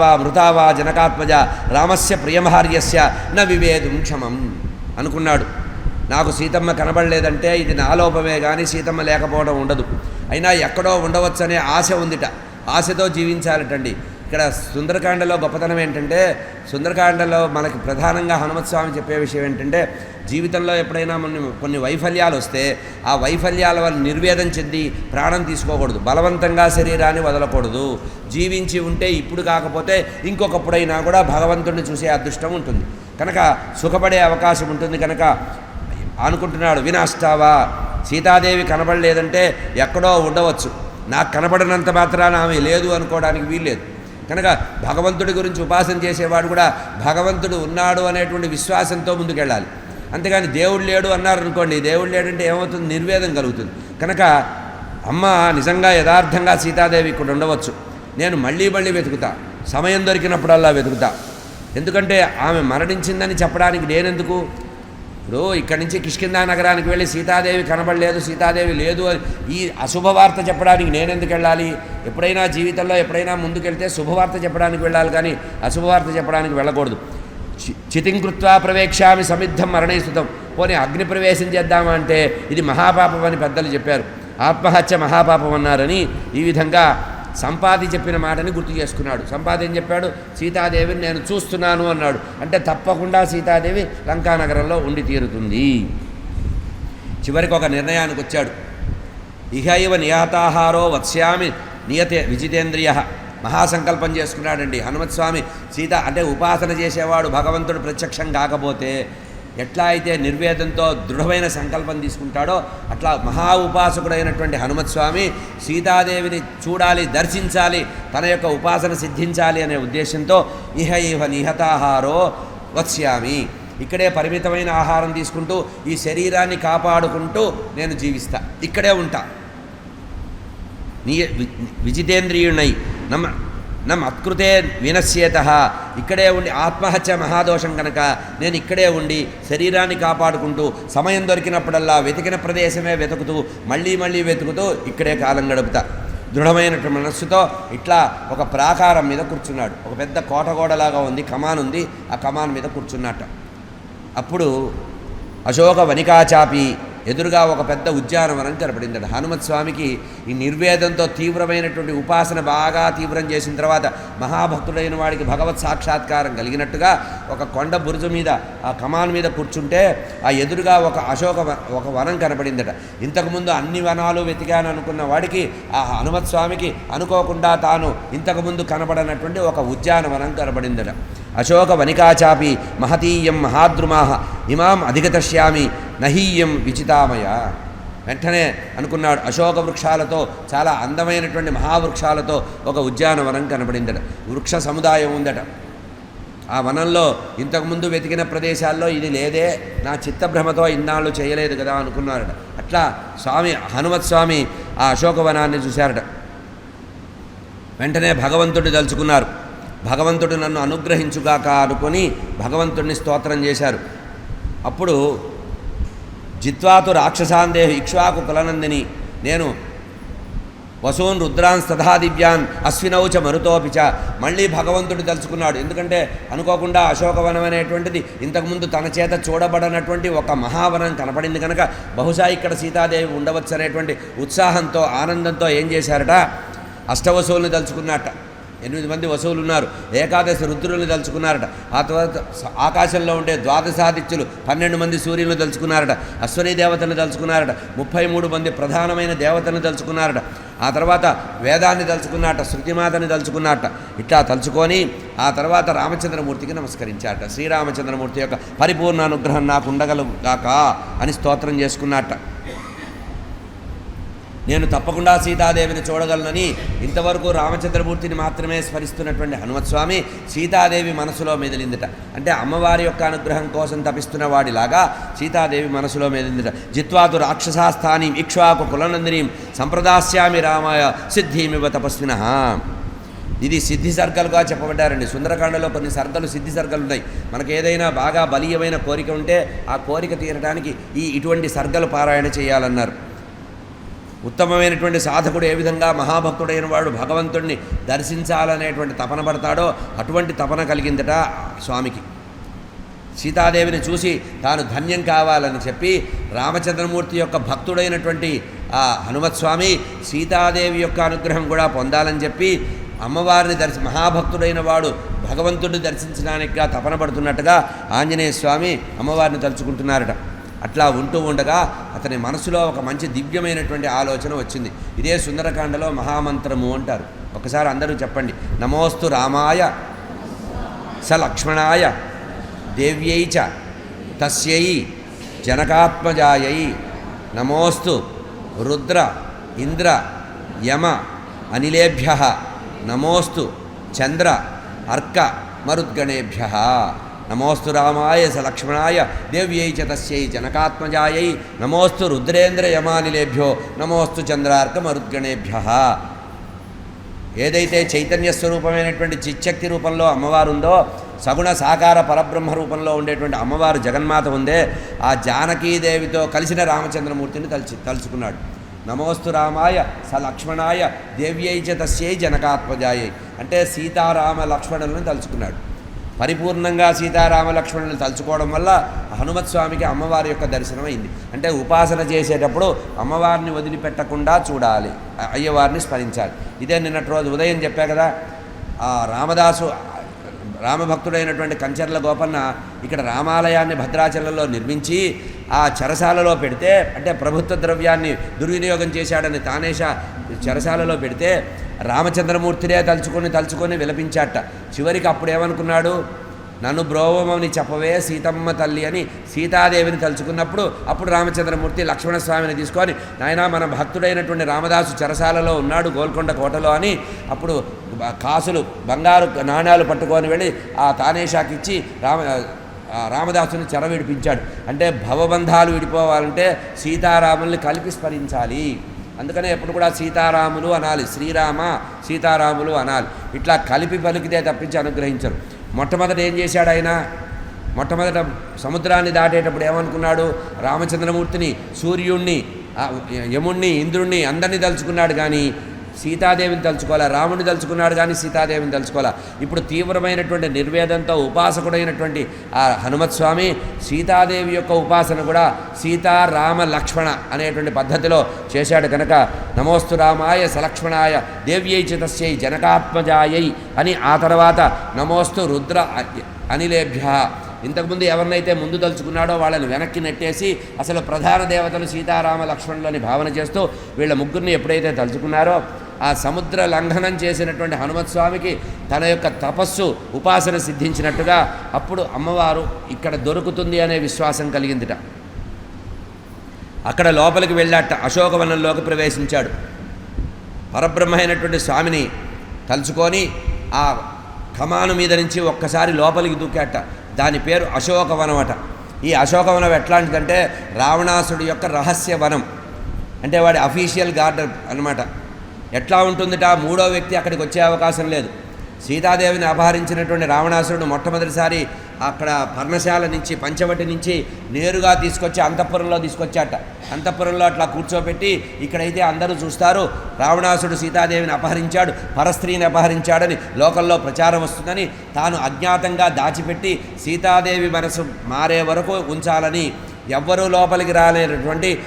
వా మృతా వా జనకాత్మజ రామస్య ప్రియమహార్యస్య న వివేదం క్షమం అనుకున్నాడు. నాకు సీతమ్మ కనబడలేదంటే ఇది నా లోపమే కానీ సీతమ్మ లేకపోవడం ఉండదు. అయినా ఎక్కడో ఉండవచ్చనే ఆశ ఉందిట. ఆశతో జీవించాలటండి. ఇక్కడ సుందరకాండలో గొప్పతనం ఏంటంటే సుందరకాండలో మనకి ప్రధానంగా హనుమత్ స్వామి చెప్పే విషయం ఏంటంటే జీవితంలో ఎప్పుడైనా మన కొన్ని వైఫల్యాలు వస్తే ఆ వైఫల్యాల వల్ల నిర్వేదం చెంది ప్రాణం తీసుకోకూడదు. బలవంతంగా శరీరాన్ని వదలకూడదు. జీవించి ఉంటే ఇప్పుడు కాకపోతే ఇంకొకప్పుడైనా కూడా భగవంతుడిని చూసే అదృష్టం ఉంటుంది. కనుక సుఖపడే అవకాశం ఉంటుంది. కనుక అనుకుంటున్నాడు వినాష్టావా సీతాదేవి కనబడలేదంటే ఎక్కడో ఉండవచ్చు. నాకు కనబడినంత మాత్రాన ఆమె లేదు అనుకోవడానికి వీల్లేదు. కనుక భగవంతుడి గురించి ఉపాసన చేసేవాడు కూడా భగవంతుడు ఉన్నాడు అనేటువంటి విశ్వాసంతో ముందుకెళ్ళాలి. అంతేగాని దేవుడు లేడు అన్నారు అనుకోండి దేవుడు లేడంటే ఏమవుతుంది? నిర్వేదం కలుగుతుంది. కనుక అమ్మ నిజంగా యథార్థంగా సీతాదేవి ఇక్కడ ఉండవచ్చు. నేను మళ్ళీ మళ్ళీ వెతుకుతా. సమయం దొరికినప్పుడల్లా వెతుకుతా. ఎందుకంటే ఆమె మరణించిందని చెప్పడానికి నేనెందుకు? ఇప్పుడు ఇక్కడి నుంచి కిష్కిందా నగరానికి వెళ్ళి సీతాదేవి కనబడలేదు సీతాదేవి లేదు అని ఈ అశుభవార్త చెప్పడానికి నేనెందుకు వెళ్ళాలి? ఎప్పుడైనా జీవితంలో ఎప్పుడైనా ముందుకెళ్తే శుభవార్త చెప్పడానికి వెళ్ళాలి కానీ అశుభవార్త చెప్పడానికి వెళ్ళకూడదు. చి- చితింకృత్వా ప్రవేక్షామి సమిద్ధం మరణీసుతం పోనీ అగ్ని ప్రవేశం చేద్దామా అంటే ఇది మహాపాపం అని పెద్దలు చెప్పారు. ఆత్మహత్య మహాపాపం అన్నారని ఈ విధంగా సంపాది చెప్పిన మాటని గుర్తు చేసుకున్నాడు. సంపాది ఏం చెప్పాడు? సీతాదేవిని నేను చూస్తున్నాను అన్నాడు. అంటే తప్పకుండా సీతాదేవి లంకానగరంలో ఉండి తీరుతుంది. చివరికి ఒక నిర్ణయానికి వచ్చాడు. ఇహ ఇవ నియతాహారో వత్స్యామి నియతే విజితేంద్రియ. మహాసంకల్పం చేసుకున్నాడండి. హనుమత్స్వామి సీత అంటే ఉపాసన చేసేవాడు భగవంతుడు ప్రత్యక్షం కాకపోతే ఎట్లా అయితే నిర్వేదంతో దృఢమైన సంకల్పం తీసుకుంటాడో అట్లా మహా ఉపాసకుడైనటువంటి హనుమత్స్వామి సీతాదేవిని చూడాలి దర్శించాలి తన యొక్క ఉపాసన సిద్ధించాలి అనే ఉద్దేశంతో ఇహ ఇహ నిహతాహారో వత్స్యామి. ఇక్కడే పరిమితమైన ఆహారం తీసుకుంటూ ఈ శరీరాన్ని కాపాడుకుంటూ నేను జీవిస్తా. ఇక్కడే ఉంటా. నీ విజితేంద్రియుణ్ణి. నమ్మ నమ్ అత్కృతే వినశ్యేత. ఇక్కడే ఉండి ఆత్మహత్య మహాదోషం కనుక నేను ఇక్కడే ఉండి శరీరాన్ని కాపాడుకుంటూ సమయం దొరికినప్పుడల్లా వెతికిన ప్రదేశమే వెతుకుతూ మళ్ళీ మళ్ళీ వెతుకుతూ ఇక్కడే కాలం గడుపుతా. దృఢమైనటువంటి మనస్సుతో ఇట్లా ఒక ప్రాకారం మీద కూర్చున్నాడు. ఒక పెద్ద కోటగోడలాగా ఉంది కమాన్ ఉంది ఆ కమాన్ మీద కూర్చున్నట్ట. అప్పుడు అశోక వనికాచాపి ఎదురుగా ఒక పెద్ద ఉద్యానవనం కనపడిందట హనుమత్ స్వామికి ఈ నిర్వేదంతో తీవ్రమైనటువంటి ఉపాసన బాగా తీవ్రం చేసిన తర్వాత మహాభక్తుడైన వాడికి భగవత్ సాక్షాత్కారం కలిగినట్టుగా ఒక కొండ బురుజు మీద ఆ కమాన్ మీద కూర్చుంటే ఆ ఎదురుగా ఒక అశోక ఒక వనం కనపడిందట. ఇంతకుముందు అన్ని వనాలు వెతికాను అనుకున్న వాడికి ఆ హనుమత్ స్వామికి అనుకోకుండా తాను ఇంతకుముందు కనబడనటువంటి ఒక ఉద్యానవనం కనబడిందట అశోక వనికాచాపి మహతీయం మహాద్రుమాహ ఇమాం అధిగతశ్యామి నహీయం విచితామయ. వెంటనే అనుకున్నాడు అశోక వృక్షాలతో చాలా అందమైనటువంటి మహావృక్షాలతో ఒక ఉద్యానవనం కనబడిందట. వృక్ష సముదాయం ఉందట. ఆ వనంలో ఇంతకుముందు వెతికిన ప్రదేశాల్లో ఇది లేదే నా చిత్తభ్రమతో ఇన్నాళ్ళు చేయలేదు కదా అనుకున్నారట. అట్లా స్వామి హనుమత్ స్వామి ఆ అశోకవనాన్ని చూశారట. వెంటనే భగవంతుడు తలుచుకున్నారు. భగవంతుడు నన్ను అనుగ్రహించుగాక అనుకొని భగవంతుడిని స్తోత్రం చేశారు. అప్పుడు జిత్వాతు రాక్షసాందేహ ఇక్ష్వాకు కులనందిని. నేను వసూన్ రుద్రాన్ స్తథా దివ్యాన్ అశ్వినౌచ మరుతోపిచ మళ్ళీ భగవంతుడు తలుచుకున్నాడు ఎందుకంటే అనుకోకుండా అశోకవనం అనేటువంటిది ఇంతకుముందు తన చేత చూడబడనటువంటి ఒక మహావనం కనపడింది కనుక బహుశా ఇక్కడ సీతాదేవి ఉండవచ్చు అనేటువంటి ఉత్సాహంతో ఆనందంతో ఏం చేశారట? అష్టవసూల్ని తలుచుకున్నట్ట ఎనిమిది మంది వసువులు ఉన్నారు. ఏకాదశి రుద్రులను తలుచుకున్నారట. ఆ తర్వాత ఆకాశంలో ఉండే ద్వాదశాదిత్యులు పన్నెండు మంది సూర్యులను తలుచుకున్నారట. అశ్వనీ దేవతను తలుచుకున్నారట. ముప్పై మూడు మంది ప్రధానమైన దేవతను తలుచుకున్నారట. ఆ తర్వాత వేదాన్ని తలుచుకున్నట్ట శృతిమాతని తలుచుకున్నట్ట ఇట్లా తలుచుకొని ఆ తర్వాత రామచంద్రమూర్తికి నమస్కరించారట. శ్రీరామచంద్రమూర్తి యొక్క పరిపూర్ణ అనుగ్రహం నాకు ఉండగలుగాక అని స్తోత్రం చేసుకున్నట్ట నేను తప్పకుండా సీతాదేవిని చూడగలనని ఇంతవరకు రామచంద్రమూర్తిని మాత్రమే స్మరిస్తున్నటువంటి హనుమత్ స్వామి సీతాదేవి మనసులో మెదిలిందిట. అంటే అమ్మవారి యొక్క అనుగ్రహం కోసం తపిస్తున్న వాడిలాగా సీతాదేవి మనసులో మెదిలిందిట. జిత్వాతు రాక్షసాస్థానీం ఇక్ష్వాకు కులనందినీం సంప్రదాస్యామి రామాయ సిద్ధిమివ తపస్విన. ఇది సిద్ధి సర్గలుగా చెప్పబడ్డారండి. సుందరకాండలో కొన్ని సర్గలు సిద్ధి సర్గలు ఉన్నాయి. మనకు ఏదైనా బాగా బలీయమైన కోరిక ఉంటే ఆ కోరిక తీరడానికి ఈ ఇటువంటి సర్గలు పారాయణ చేయాలన్నారు. ఉత్తమమైనటువంటి సాధకుడు ఏ విధంగా మహాభక్తుడైన వాడు భగవంతుడిని దర్శించాలనేటువంటి తపన పడతాడో అటువంటి తపన కలిగిందట స్వామికి. సీతాదేవిని చూసి తాను ధన్యం కావాలని చెప్పి రామచంద్రమూర్తి యొక్క భక్తుడైనటువంటి ఆ హనుమత్స్వామి సీతాదేవి యొక్క అనుగ్రహం కూడా పొందాలని చెప్పి అమ్మవారిని దర్శి మహాభక్తుడైన వాడు భగవంతుడిని దర్శించడానికిగా తపన పడుతున్నట్టుగా ఆంజనేయ స్వామి అమ్మవారిని తలుచుకుంటున్నారట. అట్లా ఉంటూ ఉండగా అతని మనసులో ఒక మంచి దివ్యమైనటువంటి ఆలోచన వచ్చింది. ఇదే సుందరకాండలో మహామంత్రము అంటారు. ఒకసారి అందరూ చెప్పండి. నమోస్తు రామాయ స లక్ష్మణాయ దేవ్యై చ తస్యై జనకాత్మజాయై నమోస్తు రుద్ర ఇంద్ర యమ అనిలేభ్య నమోస్తు చంద్ర అర్క మరుద్గణేభ్య నమోస్తు రామాయ స లక్ష్మణాయ దేవ్యై చ తస్యై జనకాత్మజాయై నమోస్తు రుద్రేంద్ర యమానిలేభ్యో నమోస్తు చంద్రార్క మరుద్గణేభ్య ఏదైతే చైతన్య స్వరూపమైనటువంటి చిచ్చక్తి రూపంలో అమ్మవారు ఉందో సగుణ సాకార పరబ్రహ్మ రూపంలో ఉండేటువంటి అమ్మవారు జగన్మాత ఉందే ఆ జానకీదేవితో కలిసిన రామచంద్రమూర్తిని తలుచు తలుచుకున్నాడు. నమోస్తు రామాయ స లక్ష్మణాయ దేవ్యై చ తస్యై జనకాత్మజాయై అంటే సీతారామ లక్ష్మణులను తలుచుకున్నాడు. పరిపూర్ణంగా సీతారామలక్ష్మణులను తలుచుకోవడం వల్ల హనుమత్ స్వామికి అమ్మవారి యొక్క దర్శనం అయింది అంటే ఉపాసన చేసేటప్పుడు అమ్మవారిని వదిలిపెట్టకుండా చూడాలి. అయ్యవారిని స్మరించాలి. ఇదే నిన్నటి రోజు ఉదయం చెప్పా కదా ఆ రామదాసు రామభక్తుడైనటువంటి కంచర్ల గోపన్న ఇక్కడ రామాలయాన్ని భద్రాచలంలో నిర్మించి ఆ చెరసాలలో పెడితే అంటే ప్రభుత్వ ద్రవ్యాన్ని దుర్వినియోగం చేశాడని తానేష చెరసాలలో పెడితే రామచంద్రమూర్తినే తలుచుకొని తలుచుకొని విలపించాట. చివరికి అప్పుడు ఏమనుకున్నాడు నన్ను బ్రోవమని చెప్పవే సీతమ్మ తల్లి అని సీతాదేవిని తలుచుకున్నప్పుడు అప్పుడు రామచంద్రమూర్తి లక్ష్మణస్వామిని తీసుకొని నాయన మన భక్తుడైనటువంటి రామదాసు చెరసాలలో ఉన్నాడు గోల్కొండ కోటలో అని అప్పుడు కాసులు బంగారు నాణ్యాలు పట్టుకొని వెళ్ళి ఆ తానేషాకి ఇచ్చి రామ రామదాసుని చెర విడిపించాడు. అంటే భవబంధాలు విడిపోవాలంటే సీతారాముల్ని కలిపి స్మరించాలి. అందుకనే ఎప్పుడు కూడా సీతారాములు అనాలి శ్రీరామ సీతారాములు అనాలి. ఇట్లా కలిపి పలికితే తప్పించి అనుగ్రహించరు. మొట్టమొదట ఏం చేశాడు ఆయన? మొట్టమొదట సముద్రాన్ని దాటేటప్పుడు ఏమనుకున్నాడు? రామచంద్రమూర్తిని సూర్యుణ్ణి యముణ్ణి ఇంద్రుణ్ణి అందరినీ తలుచుకున్నాడు కానీ సీతాదేవిని తలుచుకోవాలా? రాముడిని తలుచుకున్నాడు కానీ సీతాదేవిని తలుచుకోవాలా? ఇప్పుడు తీవ్రమైనటువంటి నిర్వేదంతో ఉపాసకుడైనటువంటి ఆ హనుమత్ స్వామి సీతాదేవి యొక్క ఉపాసన కూడా సీతారామ లక్ష్మణ అనేటువంటి పద్ధతిలో చేశాడు కనుక నమోస్తు రామాయ సలక్ష్మణాయ దేవ్యై చితస్యై జనకాత్మజాయై అని ఆ తర్వాత నమోస్తు రుద్ర అనిలేభ్య. ఇంతకుముందు ఎవరినైతే ముందు తలుచుకున్నాడో వాళ్ళని వెనక్కి నెట్టేసి అసలు ప్రధాన దేవతలు సీతారామ లక్ష్మణులని భావన చేస్తూ వీళ్ళ ముగ్గురిని ఎప్పుడైతే తలుచుకున్నారో ఆ సముద్ర లంఘనం చేసినటువంటి హనుమత్స్వామికి తన యొక్క తపస్సు ఉపాసన సిద్ధించినట్టుగా అప్పుడు అమ్మవారు ఇక్కడ దొరుకుతుంది అనే విశ్వాసం కలిగిందిట. అక్కడ లోపలికి వెళ్ళాట అశోకవనంలోకి ప్రవేశించాడు. పరబ్రహ్మ అయినటువంటి స్వామిని తలుచుకొని ఆ కమాను మీద నుంచి ఒక్కసారి లోపలికి దూకాట. దాని పేరు అశోకవనం అట ఈ అశోకవనం ఎట్లాంటిదంటే రావణాసుడి యొక్క రహస్య వనం అంటే వాడి అఫీషియల్ గార్డెన్ అనమాట ఎట్లా ఉంటుందిట? మూడో వ్యక్తి అక్కడికి వచ్చే అవకాశం లేదు. సీతాదేవిని అపహరించినటువంటి రావణాసురుడు మొట్టమొదటిసారి అక్కడ పర్ణశాల నుంచి పంచవటి నుంచి నేరుగా తీసుకొచ్చి అంతఃపురంలో తీసుకొచ్చాట. అంతఃపురంలో అట్లా కూర్చోబెట్టి ఇక్కడైతే అందరూ చూస్తారు రావణాసుడు సీతాదేవిని అపహరించాడు పరస్త్రీని అపహరించాడని లోకల్లో ప్రచారం వస్తుందని తాను అజ్ఞాతంగా దాచిపెట్టి సీతాదేవి మనసు మారే వరకు ఉంచాలని ఎవ్వరూ లోపలికి రాలేనటువంటి